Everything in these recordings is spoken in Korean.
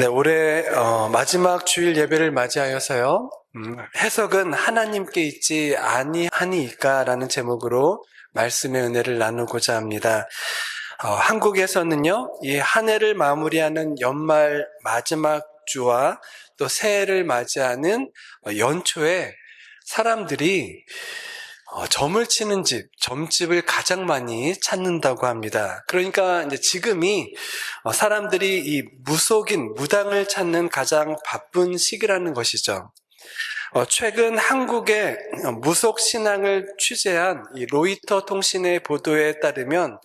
네, 올해 어, 마지막 주일 예배를 맞이하여서요. 음, 해석은 하나님께 있지 아니하니까라는 제목으로 말씀의 은혜를 나누고자 합니다. 어, 한국에서는요, 이 한 해를 마무리하는 연말 마지막 주와 또 새해를 맞이하는 어, 연초에 사람들이 어, 점을 치는 집, 점집을 가장 많이 찾는다고 합니다. 그러니까 이제 지금이 어, 사람들이 이 무속인, 무당을 찾는 가장 바쁜 시기라는 것이죠. 어, 최근 한국의 무속 신앙을 취재한 이 로이터 통신의 보도에 따르면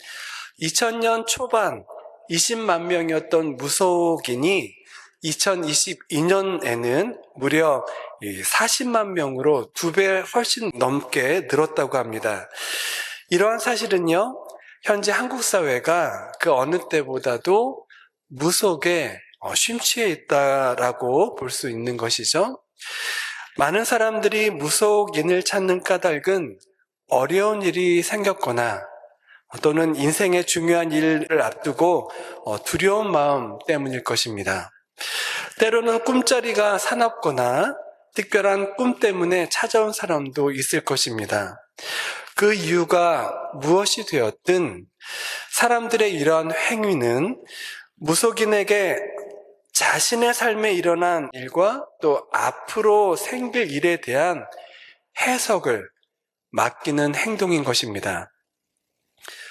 2000년 초반 20만 명이었던 무속인이 2022년에는 무려 40만 명으로 두 배 훨씬 넘게 늘었다고 합니다. 이러한 사실은요, 현재 한국 사회가 그 어느 때보다도 무속에 어, 심취해 있다라고 볼 수 있는 것이죠. 많은 사람들이 무속인을 찾는 까닭은 어려운 일이 생겼거나 또는 인생의 중요한 일을 앞두고 어, 두려운 마음 때문일 것입니다. 때로는 꿈자리가 사납거나 특별한 꿈 때문에 찾아온 사람도 있을 것입니다. 그 이유가 무엇이 되었든 사람들의 이러한 행위는 무속인에게 자신의 삶에 일어난 일과 또 앞으로 생길 일에 대한 해석을 맡기는 행동인 것입니다.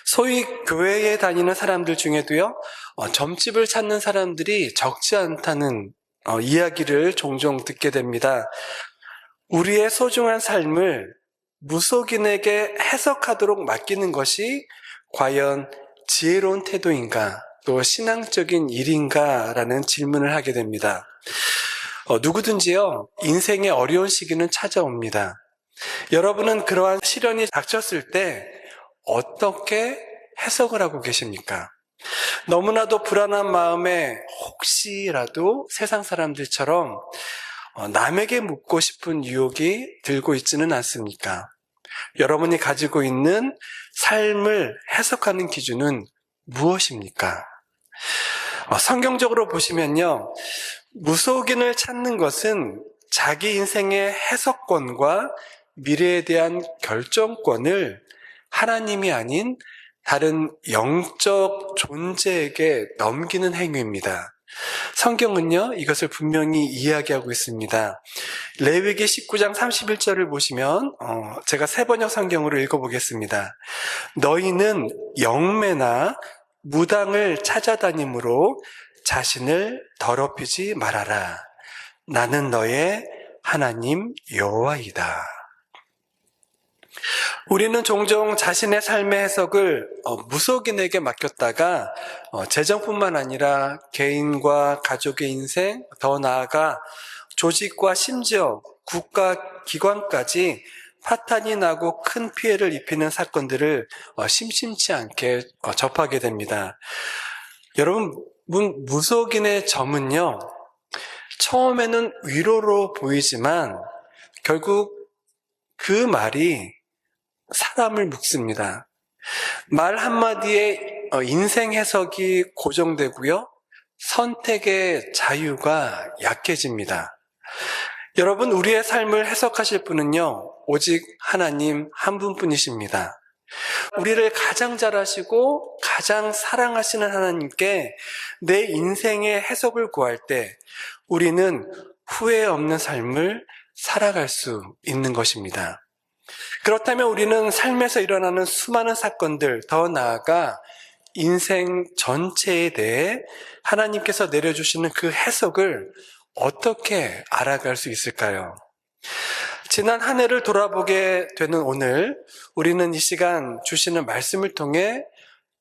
소위 교회에 다니는 사람들 중에도요, 어, 점집을 찾는 사람들이 적지 않다는 어, 이야기를 종종 듣게 됩니다. 우리의 소중한 삶을 무속인에게 해석하도록 맡기는 것이 과연 지혜로운 태도인가, 또 신앙적인 일인가라는 질문을 하게 됩니다. 어, 누구든지요, 인생의 어려운 시기는 찾아옵니다. 여러분은 그러한 시련이 닥쳤을 때 어떻게 해석을 하고 계십니까? 너무나도 불안한 마음에 혹시라도 세상 사람들처럼 어, 남에게 묻고 싶은 유혹이 들고 있지는 않습니까? 여러분이 가지고 있는 삶을 해석하는 기준은 무엇입니까? 어, 성경적으로 보시면요. 무속인을 찾는 것은 자기 인생의 해석권과 미래에 대한 결정권을 하나님이 아닌 다른 영적 존재에게 넘기는 행위입니다. 성경은요, 이것을 분명히 이야기하고 있습니다. 레위기 19장 31절을 보시면, 어, 제가 세 번역 성경으로 읽어보겠습니다. 너희는 영매나 무당을 찾아다니므로 자신을 더럽히지 말아라. 나는 너의 하나님 여호와이다. 우리는 종종 자신의 삶의 해석을 어, 무속인에게 맡겼다가 어, 재정뿐만 아니라 개인과 가족의 인생, 더 나아가 조직과 심지어 국가 기관까지 파탄이 나고 큰 피해를 입히는 사건들을 어, 심심치 않게 접하게 됩니다. 여러분, 무속인의 점은요, 처음에는 위로로 보이지만 결국 그 말이 사람을 묶습니다. 말 한마디에 어, 인생 해석이 고정되고요. 선택의 자유가 약해집니다. 여러분, 우리의 삶을 해석하실 분은요, 오직 하나님 한 분뿐이십니다. 우리를 가장 잘 아시고 가장 사랑하시는 하나님께 내 인생의 해석을 구할 때 우리는 후회 없는 삶을 살아갈 수 있는 것입니다. 그렇다면 우리는 삶에서 일어나는 수많은 사건들, 더 나아가 인생 전체에 대해 하나님께서 내려주시는 그 해석을 어떻게 알아갈 수 있을까요? 지난 한 해를 돌아보게 되는 오늘, 우리는 이 시간 주시는 말씀을 통해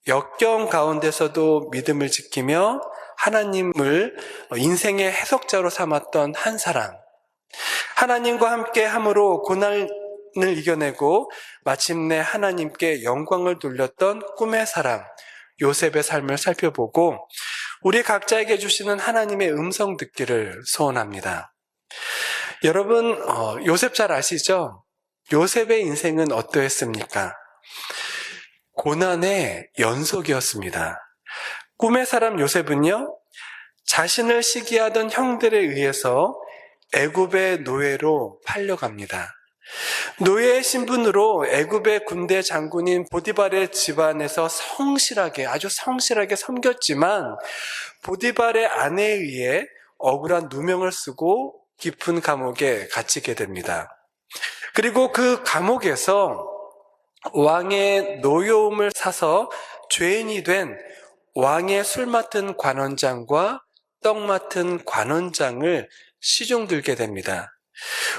역경 가운데서도 믿음을 지키며 하나님을 인생의 해석자로 삼았던 한 사람, 하나님과 함께 함으로 고난 을 이겨내고 마침내 하나님께 영광을 돌렸던 꿈의 사람 요셉의 삶을 살펴보고 우리 각자에게 주시는 하나님의 음성 듣기를 소원합니다. 여러분 어, 요셉 잘 아시죠? 요셉의 인생은 어떠했습니까? 고난의 연속이었습니다. 꿈의 사람 요셉은요 자신을 시기하던 형들에 의해서 애굽의 노예로 팔려갑니다. 노예의 신분으로 애굽의 군대 장군인 보디발의 집안에서 성실하게 아주 성실하게 섬겼지만 보디발의 아내에 의해 억울한 누명을 쓰고 깊은 감옥에 갇히게 됩니다. 그리고 그 감옥에서 왕의 노여움을 사서 죄인이 된 왕의 술 맡은 관원장과 떡 맡은 관원장을 시중 들게 됩니다.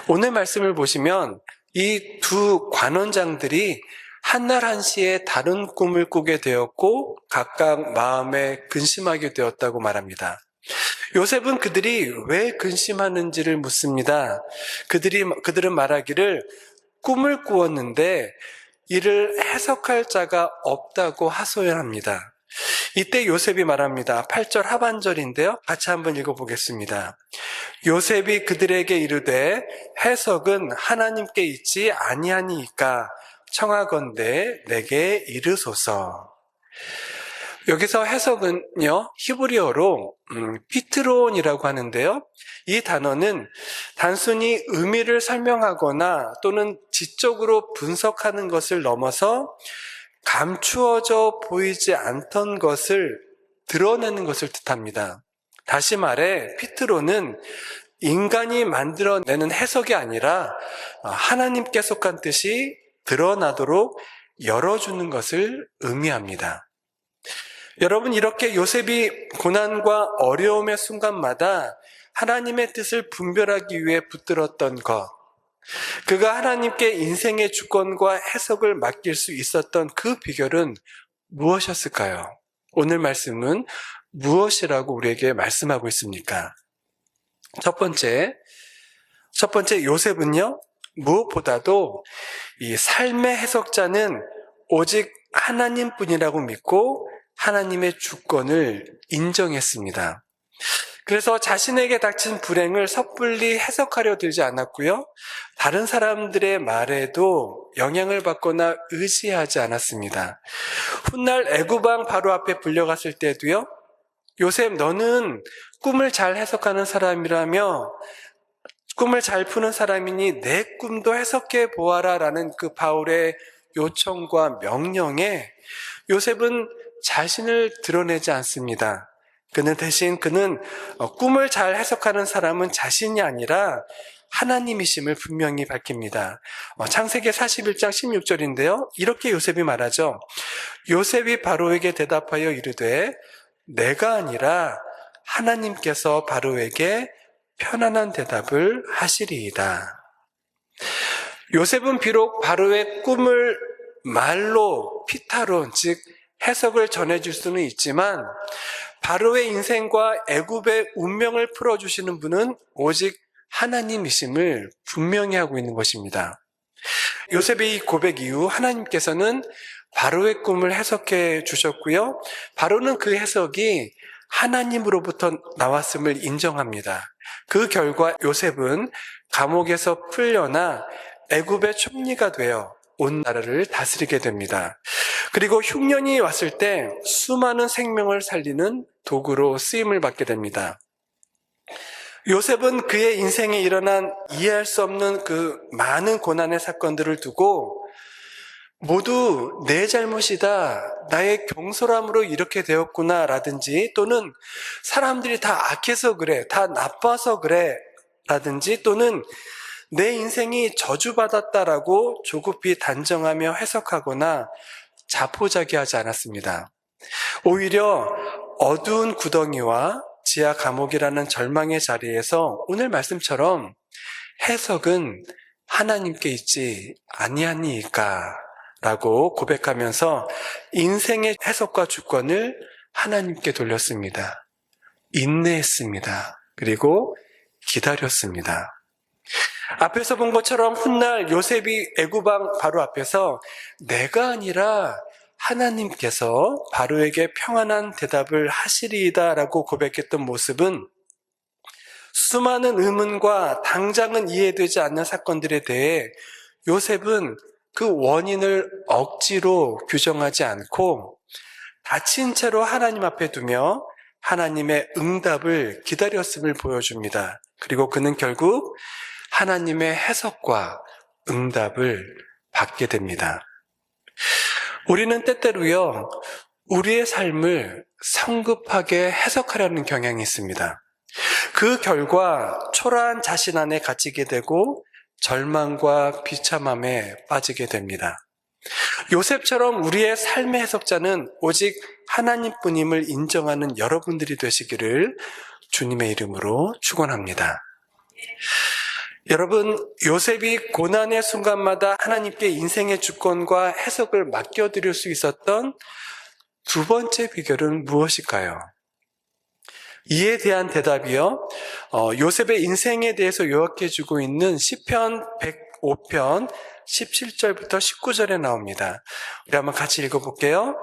오늘 말씀을 보시면 이 두 관원장들이 한날 한시에 다른 꿈을 꾸게 되었고 각각 마음에 근심하게 되었다고 말합니다. 요셉은 그들이 왜 근심하는지를 묻습니다. 그들이 그들은 말하기를 꿈을 꾸었는데 이를 해석할 자가 없다고 하소연합니다. 이때 요셉이 말합니다. 8절 하반절인데요. 같이 한번 읽어보겠습니다. 요셉이 그들에게 이르되 해석은 하나님께 있지 아니하니이까 청하건대 내게 이르소서. 여기서 해석은요, 히브리어로 음, 피트론이라고 하는데요. 이 단어는 단순히 의미를 설명하거나 또는 지적으로 분석하는 것을 넘어서 감추어져 보이지 않던 것을 드러내는 것을 뜻합니다. 다시 말해, 피트로는 인간이 만들어내는 해석이 아니라 하나님께 속한 뜻이 드러나도록 열어주는 것을 의미합니다. 여러분, 이렇게 요셉이 고난과 어려움의 순간마다 하나님의 뜻을 분별하기 위해 붙들었던 것, 그가 하나님께 인생의 주권과 해석을 맡길 수 있었던 그 비결은 무엇이었을까요? 오늘 말씀은 무엇이라고 우리에게 말씀하고 있습니까? 첫 번째, 첫 번째 요셉은요, 무엇보다도 이 삶의 해석자는 오직 하나님 뿐이라고 믿고 하나님의 주권을 인정했습니다. 그래서 자신에게 닥친 불행을 섣불리 해석하려 들지 않았고요. 다른 사람들의 말에도 영향을 받거나 의지하지 않았습니다. 훗날 애구방 바로 앞에 불려갔을 때도요. 요셉 너는 꿈을 잘 해석하는 사람이라며 꿈을 잘 푸는 사람이니 내 꿈도 해석해 보아라 라는 그 바울의 요청과 명령에 요셉은 자신을 드러내지 않습니다. 그는 대신 그는 어, 꿈을 잘 해석하는 사람은 자신이 아니라 하나님이심을 분명히 밝힙니다. 어, 창세기 41장 16절인데요. 이렇게 요셉이 말하죠. 요셉이 바로에게 대답하여 이르되 내가 아니라 하나님께서 바로에게 편안한 대답을 하시리이다. 요셉은 비록 바로의 꿈을 말로 피타론, 즉 해석을 전해줄 수는 있지만 바로의 인생과 애굽의 운명을 풀어주시는 분은 오직 하나님이심을 분명히 하고 있는 것입니다. 요셉의 이 고백 이후 하나님께서는 바로의 꿈을 해석해 주셨고요. 바로는 그 해석이 하나님으로부터 나왔음을 인정합니다. 그 결과 요셉은 감옥에서 풀려나 애굽의 총리가 되어 온 나라를 다스리게 됩니다. 그리고 흉년이 왔을 때 수많은 생명을 살리는 도구로 쓰임을 받게 됩니다. 요셉은 그의 인생에 일어난 이해할 수 없는 그 많은 고난의 사건들을 두고 모두 내 잘못이다. 나의 경솔함으로 이렇게 되었구나. 라든지 또는 사람들이 다 악해서 그래. 다 나빠서 그래. 라든지 또는 내 인생이 저주받았다라고 조급히 단정하며 해석하거나 자포자기하지 않았습니다. 오히려 어두운 구덩이와 지하 감옥이라는 절망의 자리에서 오늘 말씀처럼 해석은 하나님께 있지 아니하니까 라고 고백하면서 인생의 해석과 주권을 하나님께 돌렸습니다. 인내했습니다. 그리고 기다렸습니다. 앞에서 본 것처럼 훗날 요셉이 애구방 바로 앞에서 내가 아니라 하나님께서 바로에게 평안한 대답을 하시리이다라고 고백했던 모습은 수많은 의문과 당장은 이해되지 않는 사건들에 대해 요셉은 그 원인을 억지로 규정하지 않고 다친 채로 하나님 앞에 두며 하나님의 응답을 기다렸음을 보여줍니다. 그리고 그는 결국 하나님의 해석과 응답을 받게 됩니다. 우리는 때때로요, 우리의 삶을 성급하게 해석하려는 경향이 있습니다. 그 결과 초라한 자신 안에 갇히게 되고 절망과 비참함에 빠지게 됩니다. 요셉처럼 우리의 삶의 해석자는 오직 하나님뿐임을 인정하는 여러분들이 되시기를 주님의 이름으로 축원합니다. 여러분, 요셉이 고난의 순간마다 하나님께 인생의 주권과 해석을 맡겨드릴 수 있었던 두 번째 비결은 무엇일까요? 이에 대한 대답이요. 어, 요셉의 인생에 대해서 요약해 주고 있는 시편 105편 17절부터 19절에 나옵니다. 우리 한번 같이 읽어 볼게요.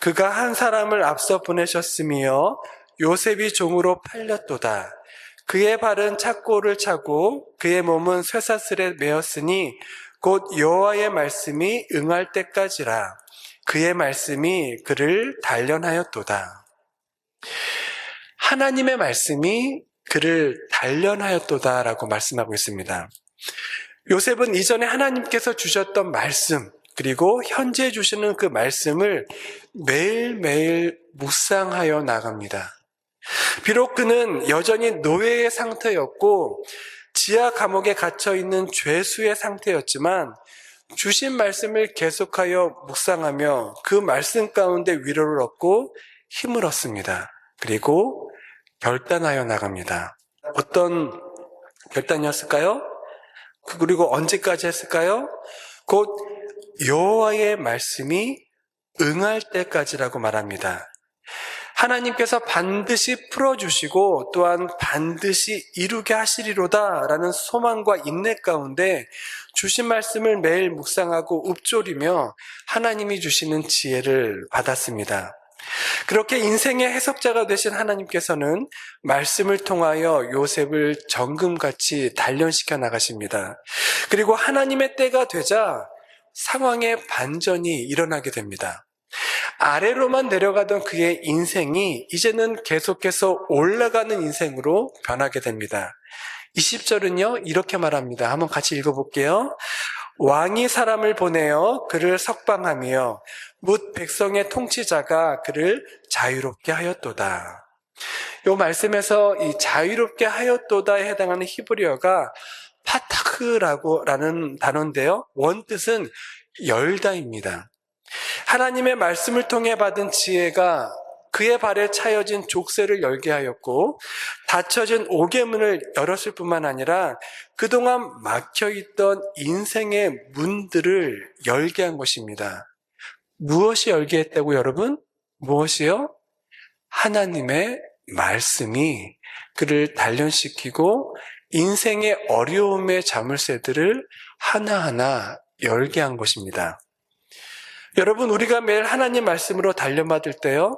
그가 한 사람을 앞서 보내셨으며 요셉이 종으로 팔렸도다. 그의 발은 착고를 차고 그의 몸은 쇠사슬에 매었으니 곧 여호와의 말씀이 응할 때까지라. 그의 말씀이 그를 단련하였도다. 하나님의 말씀이 그를 단련하였도다라고 말씀하고 있습니다. 요셉은 이전에 하나님께서 주셨던 말씀, 그리고 현재 주시는 그 말씀을 매일매일 묵상하여 나갑니다. 비록 그는 여전히 노예의 상태였고 지하 감옥에 갇혀 있는 죄수의 상태였지만 주신 말씀을 계속하여 묵상하며 그 말씀 가운데 위로를 얻고 힘을 얻습니다. 그리고 결단하여 나갑니다. 어떤 결단이었을까요? 그리고 언제까지 했을까요? 곧 여호와의 말씀이 응할 때까지라고 말합니다. 하나님께서 반드시 풀어주시고 또한 반드시 이루게 하시리로다라는 소망과 인내 가운데 주신 말씀을 매일 묵상하고 읊조리며 하나님이 주시는 지혜를 받았습니다. 그렇게 인생의 해석자가 되신 하나님께서는 말씀을 통하여 요셉을 정금같이 단련시켜 나가십니다. 그리고 하나님의 때가 되자 상황의 반전이 일어나게 됩니다. 아래로만 내려가던 그의 인생이 이제는 계속해서 올라가는 인생으로 변하게 됩니다. 20절은요, 이렇게 말합니다. 한번 같이 읽어볼게요. 왕이 사람을 보내어 그를 석방하며 묻 백성의 통치자가 그를 자유롭게 하였도다. 이 말씀에서 이 자유롭게 하였도다에 해당하는 히브리어가 파타크라고 라는 단어인데요. 원뜻은 열다입니다. 하나님의 말씀을 통해 받은 지혜가 그의 발에 차여진 족쇄를 열게 하였고 닫혀진 오개문을 열었을 뿐만 아니라 그동안 막혀 있던 인생의 문들을 열게 한 것입니다. 무엇이 열게 했다고 여러분? 무엇이요? 하나님의 말씀이 그를 단련시키고 인생의 어려움의 자물쇠들을 하나하나 열게 한 것입니다. 여러분, 우리가 매일 하나님 말씀으로 단련받을 때요,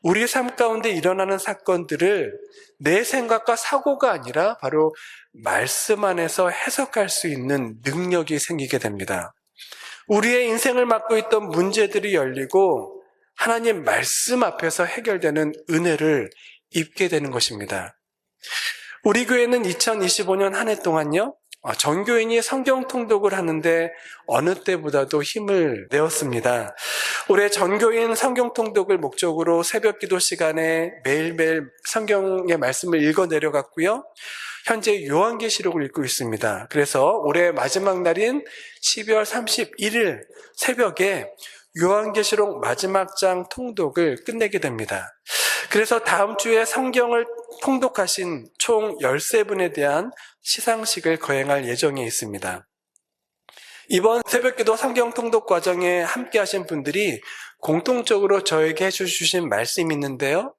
우리 삶 가운데 일어나는 사건들을 내 생각과 사고가 아니라 바로 말씀 안에서 해석할 수 있는 능력이 생기게 됩니다. 우리의 인생을 맡고 있던 문제들이 열리고 하나님 말씀 앞에서 해결되는 은혜를 입게 되는 것입니다. 우리 교회는 2025년 한 해 동안요, 어, 전교인이 성경 통독을 하는데 어느 때보다도 힘을 내었습니다. 올해 전교인 성경 통독을 목적으로 새벽 기도 시간에 매일매일 성경의 말씀을 읽어 내려갔고요. 현재 요한계시록을 읽고 있습니다. 그래서 올해 마지막 날인 12월 31일 새벽에 요한계시록 마지막 장 통독을 끝내게 됩니다. 그래서 다음 주에 성경을 통독하신 총 13분에 대한 시상식을 거행할 예정에 있습니다. 이번 새벽기도 성경 통독 과정에 함께 하신 분들이 공통적으로 저에게 해주신 말씀이 있는데요.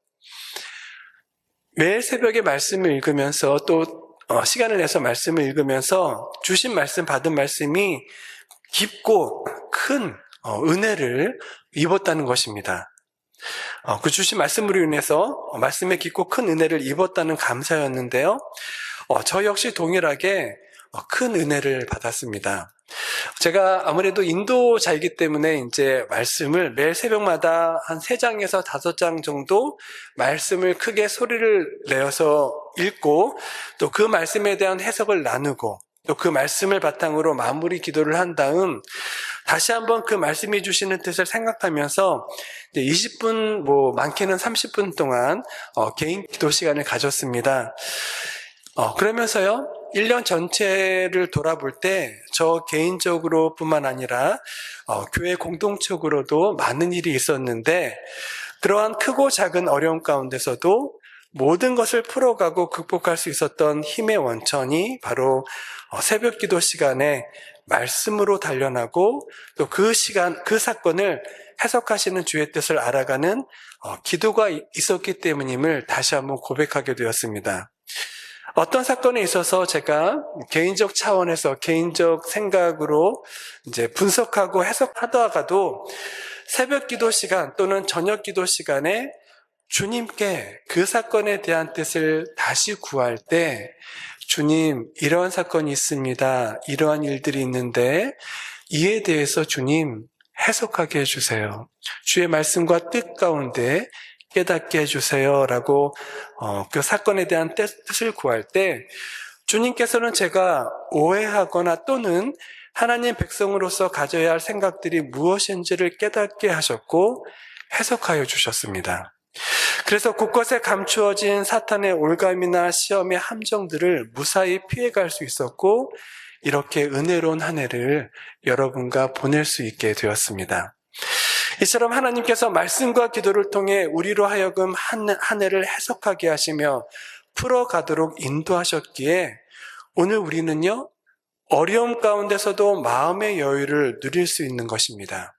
매일 새벽에 말씀을 읽으면서 또 어, 시간을 내서 말씀을 읽으면서 주신 말씀, 받은 말씀이 깊고 큰 어, 은혜를 입었다는 것입니다. 어, 그 주신 말씀으로 인해서 말씀에 깊고 큰 은혜를 입었다는 감사였는데요. 저 역시 동일하게 큰 은혜를 받았습니다. 제가 아무래도 인도자이기 때문에 이제 말씀을 매일 새벽마다 한 세장에서 다섯 장 정도 말씀을 크게 소리를 내어서 읽고 또 그 말씀에 대한 해석을 나누고 또 그 말씀을 바탕으로 마무리 기도를 한 다음 다시 한번 그 말씀이 주시는 뜻을 생각하면서 이제 20분, 뭐 많게는 30분 동안 어, 개인 기도 시간을 가졌습니다. 어, 그러면서요, 1년 전체를 돌아볼 때 저 개인적으로 뿐만 아니라 어, 교회 공동적으로도 많은 일이 있었는데 그러한 크고 작은 어려움 가운데서도 모든 것을 풀어가고 극복할 수 있었던 힘의 원천이 바로 어, 새벽 기도 시간에 말씀으로 단련하고 또 그 시간, 그 사건을 해석하시는 주의 뜻을 알아가는 어, 기도가 이- 있었기 때문임을 다시 한번 고백하게 되었습니다. 어떤 사건에 있어서 제가 개인적 차원에서 개인적 생각으로 이제 분석하고 해석하다가도 새벽 기도 시간 또는 저녁 기도 시간에 주님께 그 사건에 대한 뜻을 다시 구할 때 주님 이러한 사건이 있습니다. 이러한 일들이 있는데 이에 대해서 주님 해석하게 해주세요. 주의 말씀과 뜻 가운데 깨닫게 해주세요. 라고 어, 그 사건에 대한 뜻- 뜻을 구할 때 주님께서는 제가 오해하거나 또는 하나님 백성으로서 가져야 할 생각들이 무엇인지를 깨닫게 하셨고 해석하여 주셨습니다. 그래서 곳곳에 감추어진 사탄의 올감이나 시험의 함정들을 무사히 피해갈 수 있었고 이렇게 은혜로운 한 해를 여러분과 보낼 수 있게 되었습니다. 이처럼 하나님께서 말씀과 기도를 통해 우리로 하여금 한, 한 해를 해석하게 하시며 풀어가도록 인도하셨기에 오늘 우리는요, 어려움 가운데서도 마음의 여유를 누릴 수 있는 것입니다.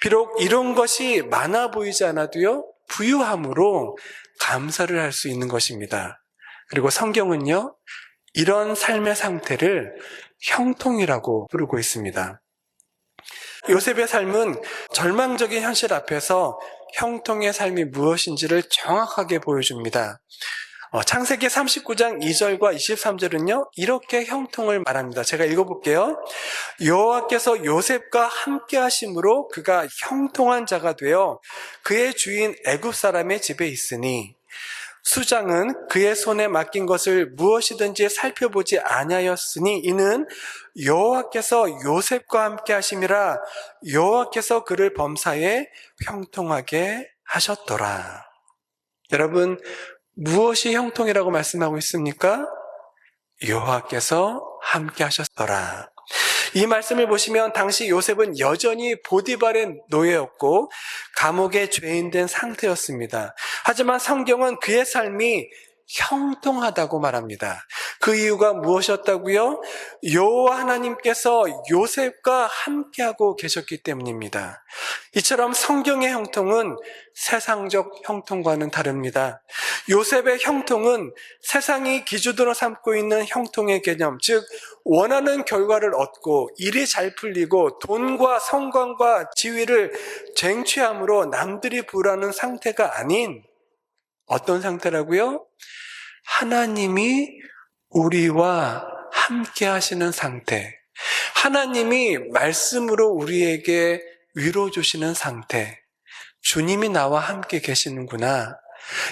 비록 이런 것이 많아 보이지 않아도요, 부유함으로 감사를 할 수 있는 것입니다. 그리고 성경은요, 이런 삶의 상태를 형통이라고 부르고 있습니다. 요셉의 삶은 절망적인 현실 앞에서 형통의 삶이 무엇인지를 정확하게 보여줍니다. 어, 창세기 39장 2절과 23절은요, 이렇게 형통을 말합니다. 제가 읽어볼게요. 여호와께서 요셉과 함께 하심으로 그가 형통한 자가 되어 그의 주인 애굽 사람의 집에 있으니 수장은 그의 손에 맡긴 것을 무엇이든지 살펴보지 아니하였으니 이는 여호와께서 요셉과 함께 하심이라 여호와께서 그를 범사에 형통하게 하셨더라. 여러분 무엇이 형통이라고 말씀하고 있습니까? 여호와께서 함께 하셨더라. 이 말씀을 보시면 당시 요셉은 여전히 보디발의 노예였고 감옥의 죄인된 상태였습니다. 하지만 성경은 그의 삶이 형통하다고 말합니다. 그 이유가 무엇이었다고요? 여호와 하나님께서 요셉과 함께하고 계셨기 때문입니다. 이처럼 성경의 형통은 세상적 형통과는 다릅니다. 요셉의 형통은 세상이 기준으로 삼고 있는 형통의 개념, 즉 원하는 결과를 얻고 일이 잘 풀리고 돈과 성광과 지위를 쟁취함으로 남들이 부라는 상태가 아닌 어떤 상태라고요? 하나님이 우리와 함께 하시는 상태. 하나님이 말씀으로 우리에게 위로 주시는 상태. 주님이 나와 함께 계시는구나.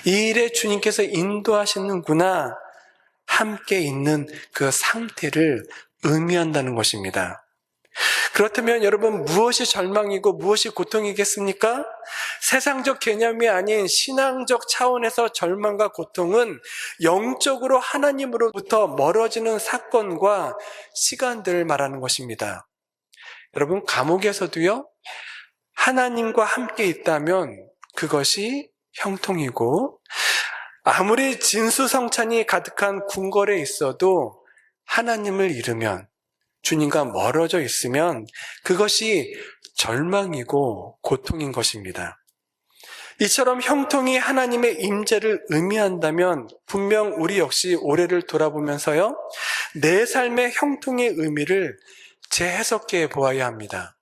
이 일에 주님께서 인도하시는구나. 함께 있는 그 상태를 의미한다는 것입니다. 그렇다면 여러분 무엇이 절망이고 무엇이 고통이겠습니까? 세상적 개념이 아닌 신앙적 차원에서 절망과 고통은 영적으로 하나님으로부터 멀어지는 사건과 시간들을 말하는 것입니다. 여러분 감옥에서도요 하나님과 함께 있다면 그것이 형통이고 아무리 진수성찬이 가득한 궁궐에 있어도 하나님을 잃으면 주님과 멀어져 있으면 그것이 절망이고 고통인 것입니다. 이처럼 형통이 하나님의 임재를 의미한다면 분명 우리 역시 올해를 돌아보면서요 내 삶의 형통의 의미를 재해석해 보아야 합니다.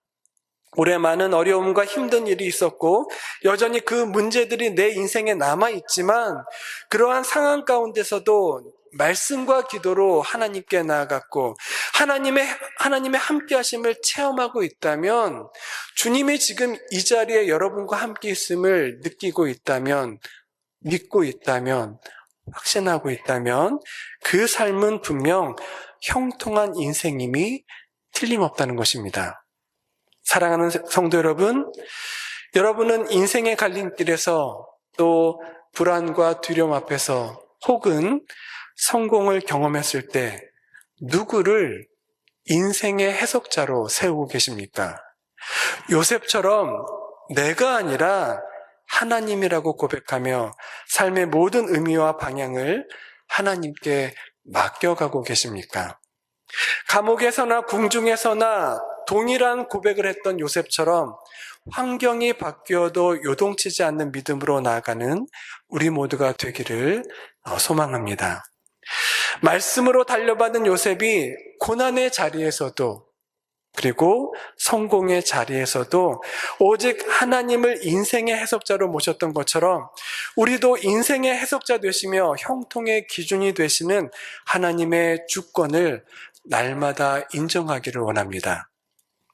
올해 많은 어려움과 힘든 일이 있었고 여전히 그 문제들이 내 인생에 남아 있지만 그러한 상황 가운데서도 말씀과 기도로 하나님께 나아갔고 하나님의 하나님의 함께 하심을 체험하고 있다면 주님이 지금 이 자리에 여러분과 함께 있음을 느끼고 있다면 믿고 있다면 확신하고 있다면 그 삶은 분명 형통한 인생임이 틀림없다는 것입니다. 사랑하는 성도 여러분, 여러분은 인생의 갈림길에서 또 불안과 두려움 앞에서 혹은 성공을 경험했을 때 누구를 인생의 해석자로 세우고 계십니까? 요셉처럼 내가 아니라 하나님이라고 고백하며 삶의 모든 의미와 방향을 하나님께 맡겨가고 계십니까? 감옥에서나 궁중에서나 동일한 고백을 했던 요셉처럼 환경이 바뀌어도 요동치지 않는 믿음으로 나아가는 우리 모두가 되기를 어, 소망합니다. 말씀으로 달려받은 요셉이 고난의 자리에서도 그리고 성공의 자리에서도 오직 하나님을 인생의 해석자로 모셨던 것처럼 우리도 인생의 해석자 되시며 형통의 기준이 되시는 하나님의 주권을 날마다 인정하기를 원합니다.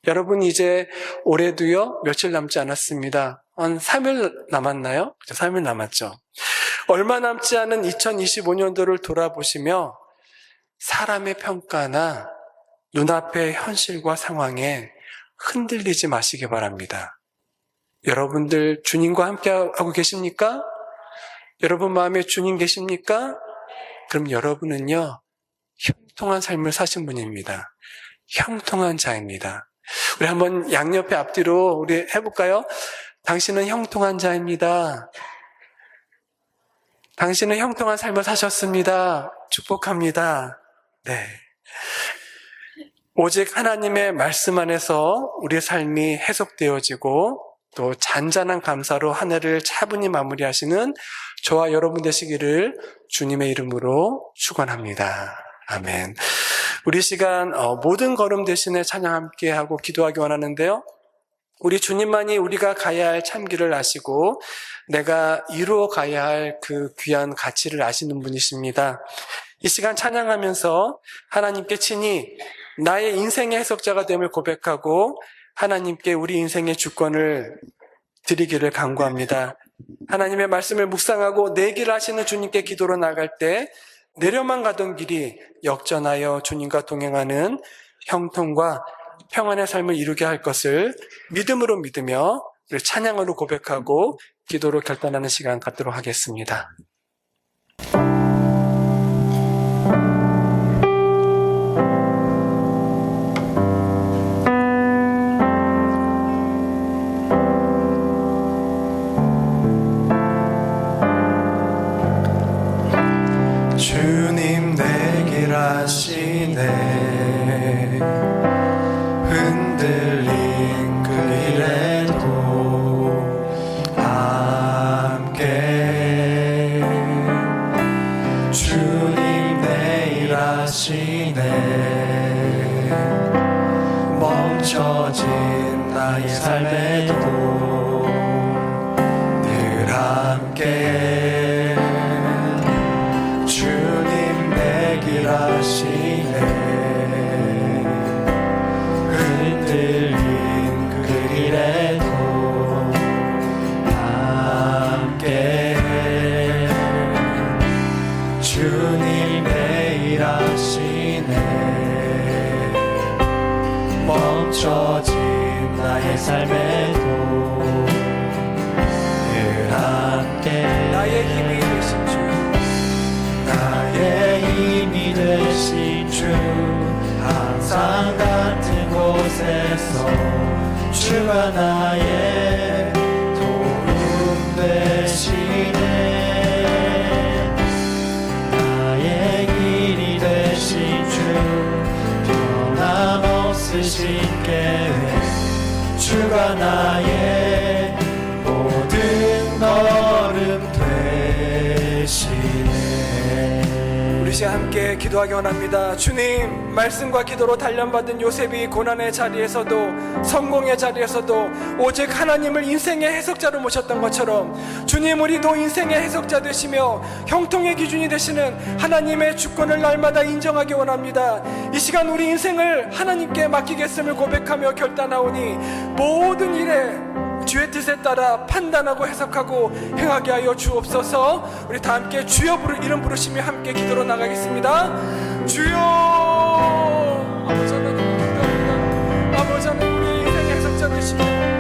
여러분 이제 올해도요 며칠 남지 않았습니다. 한 3일 남았나요? 3일 남았죠. 얼마 남지 않은 2025년도를 돌아보시며 사람의 평가나 눈앞의 현실과 상황에 흔들리지 마시기 바랍니다. 여러분들 주님과 함께 하고 계십니까? 여러분 마음에 주님 계십니까? 그럼 여러분은요, 형통한 삶을 사신 분입니다. 형통한 자입니다. 우리 한번 양옆에 앞뒤로 우리 해볼까요? 당신은 형통한 자입니다. 당신은 형통한 삶을 사셨습니다. 축복합니다. 네. 오직 하나님의 말씀 안에서 우리의 삶이 해석되어지고 또 잔잔한 감사로 한 해를 차분히 마무리하시는 저와 여러분 되시기를 주님의 이름으로 축원합니다. 아멘. 우리 시간 어, 모든 걸음 대신에 찬양 함께 하고 기도하기 원하는데요. 우리 주님만이 우리가 가야 할 참기를 아시고 내가 이루어 가야 할 그 귀한 가치를 아시는 분이십니다. 이 시간 찬양하면서 하나님께 친히 나의 인생의 해석자가 됨을 고백하고 하나님께 우리 인생의 주권을 드리기를 간구합니다. 하나님의 말씀을 묵상하고 내길 하시는 주님께 기도로 나갈 때 내려만 가던 길이 역전하여 주님과 동행하는 형통과 평안의 삶을 이루게 할 것을 믿음으로 믿으며 찬양으로 고백하고 기도로 결단하는 시간 갖도록 하겠습니다. 하시네 나의 시간 함께 기도하기 원합니다. 주님, 말씀과 기도로 단련받은 요셉이 고난의 자리에서도 성공의 자리에서도 오직 하나님을 인생의 해석자로 모셨던 것처럼 주님 우리도 인생의 해석자 되시며 형통의 기준이 되시는 하나님의 주권을 날마다 인정하기 원합니다. 이 시간 우리 인생을 하나님께 맡기겠음을 고백하며 결단하오니 모든 일에 주의 뜻에 따라 판단하고 해석하고 행하게 하여 주옵소서. 우리 다 함께 주여 부르 이름 부르시며 함께 기도로 나가겠습니다. 주여 아버지 하나님 기도합니다. 아버지 하나님 우리 인생의 해석자 되시며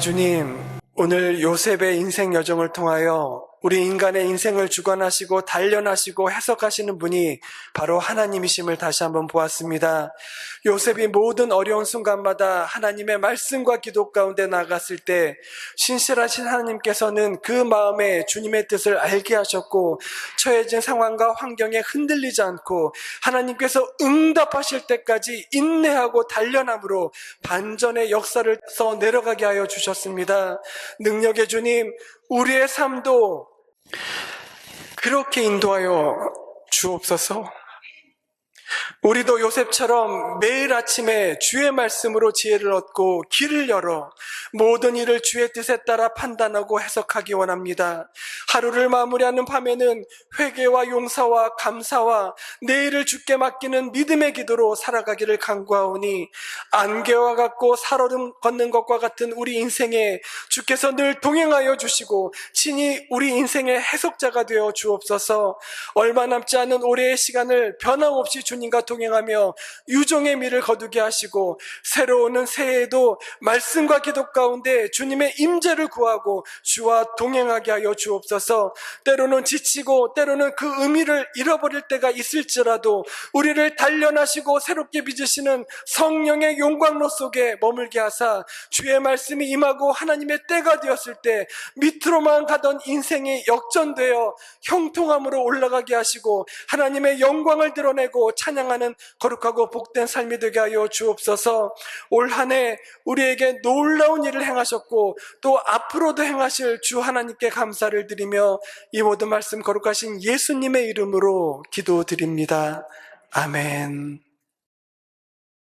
주님, 오늘 요셉의 인생 여정을 통하여 우리 인간의 인생을 주관하시고 단련하시고 해석하시는 분이 바로 하나님이심을 다시 한번 보았습니다. 요셉이 모든 어려운 순간마다 하나님의 말씀과 기도 가운데 나갔을 때 신실하신 하나님께서는 그 마음에 주님의 뜻을 알게 하셨고 처해진 상황과 환경에 흔들리지 않고 하나님께서 응답하실 때까지 인내하고 단련함으로 반전의 역사를 써 내려가게 하여 주셨습니다. 능력의 주님, 우리의 삶도 그렇게 인도하여 주옵소서. 우리도 요셉처럼 매일 아침에 주의 말씀으로 지혜를 얻고 길을 열어 모든 일을 주의 뜻에 따라 판단하고 해석하기 원합니다. 하루를 마무리하는 밤에는 회개와 용서와 감사와 내일을 주께 맡기는 믿음의 기도로 살아가기를 간구하오니 안개와 같고 살얼음 걷는 것과 같은 우리 인생에 주께서 늘 동행하여 주시고 친히 우리 인생의 해석자가 되어 주옵소서 얼마 남지 않은 올해의 시간을 변함없이 주 님과 동행하며 유종의 미를 거두게 하시고 새로오는 새해에도 말씀과 기도 가운데 주님의 임재를 구하고 주와 동행하게 하여 주옵소서. 때로는 지치고 때로는 그 의미를 잃어버릴 때가 있을지라도 우리를 단련하시고 새롭게 빚으시는 성령의 용광로 속에 머물게 하사 주의 말씀이 임하고 하나님의 때가 되었을 때 밑으로만 가던 인생이 역전되어 형통함으로 올라가게 하시고 하나님의 영광을 드러내고 찬양하는 거룩하고 복된 삶이 되게 하여 주옵소서 올 한 해 우리에게 놀라운 일을 행하셨고 또 앞으로도 행하실 주 하나님께 감사를 드리며 이 모든 말씀 거룩하신 예수님의 이름으로 기도드립니다. 아멘.